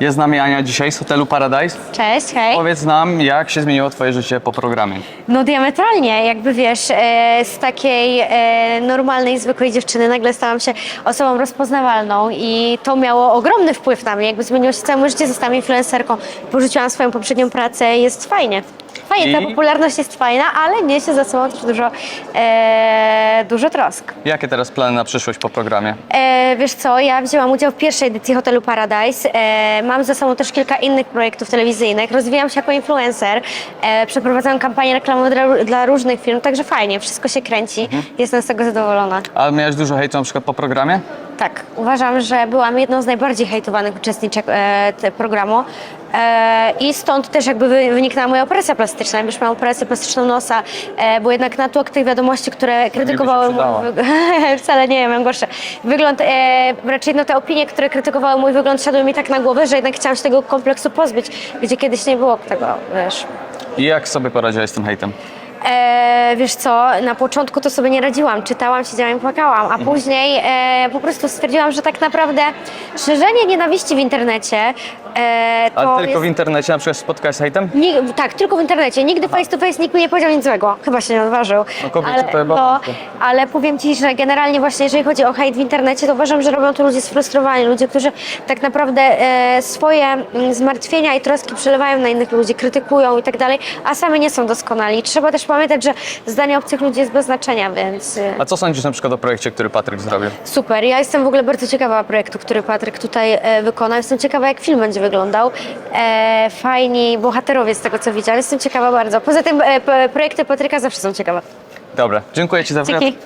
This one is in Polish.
Jest z nami Ania dzisiaj z hotelu Paradise. Cześć, hej. Powiedz nam, jak się zmieniło Twoje życie po programie. No diametralnie, jakby wiesz, e, z takiej e, normalnej, zwykłej dziewczyny nagle stałam się osobą rozpoznawalną i to miało ogromny wpływ na mnie, jakby zmieniło się całe moje życie, zostałam influencerką, porzuciłam swoją poprzednią pracę, jest fajnie. Fajnie, ta I- popularność jest fajna, ale niesie za sobą też dużo, e, dużo trosk. Jakie teraz plany na przyszłość po programie? E, wiesz co, ja wzięłam udział w pierwszej edycji Hotelu Paradise. E, mam za sobą też kilka innych projektów telewizyjnych. Rozwijam się jako influencer. E, przeprowadzam kampanię reklamową dla, dla różnych firm, także fajnie, wszystko się kręci. Jestem z tego zadowolona. A miałeś dużo hejtu na przykład po programie? Tak, uważam, że byłam jedną z najbardziej hejtowanych uczestniczek e, te programu. E, I stąd też jakby wy, wyniknęła moja operacja plastyczna. Już miałam operację plastyczną nosa, e, bo jednak natłok tych wiadomości, które krytykowały mój przydała. wyg- Wcale nie, mam gorsze. Wygląd, e, raczej no te opinie, które krytykowały mój wygląd, siadły mi tak na głowę, że jednak chciałam się tego kompleksu pozbyć, gdzie kiedyś nie było tego, wiesz. I jak sobie poradziłeś z tym hejtem? E, wiesz co, na początku to sobie nie radziłam, czytałam, siedziałam i płakałam, a później e, po prostu stwierdziłam, że tak naprawdę szerzenie nienawiści w internecie e, to Ale tylko jest... w internecie na przykład spotkałaś z hejtem? Ni- tak, tylko w internecie. Nigdy face to face nikt mi nie powiedział nic złego. Chyba się nie odważył. No kobiety ale, to chyba no, łatwo. ale powiem Ci, że generalnie właśnie jeżeli chodzi o hejt w internecie, to uważam, że robią to ludzie sfrustrowani, ludzie, którzy tak naprawdę e, swoje mm, zmartwienia i troski przelewają na innych ludzi, krytykują i tak dalej, a sami nie są doskonali. Trzeba też pamiętać, że zdanie obcych ludzi jest bez znaczenia, więc... e, A co sądzisz na przykład o projekcie, który Patryk zrobił? Super. Ja jestem w ogóle bardzo ciekawa projektu, który Patryk tutaj e, wykonał. Jestem ciekawa, jak film będzie wyglądał. E, fajni bohaterowie z tego, co widziałam. Jestem ciekawa bardzo. Poza tym e, p- projekty Patryka zawsze są ciekawe. Dobra, dziękuję Ci za wywiad. Dzięki.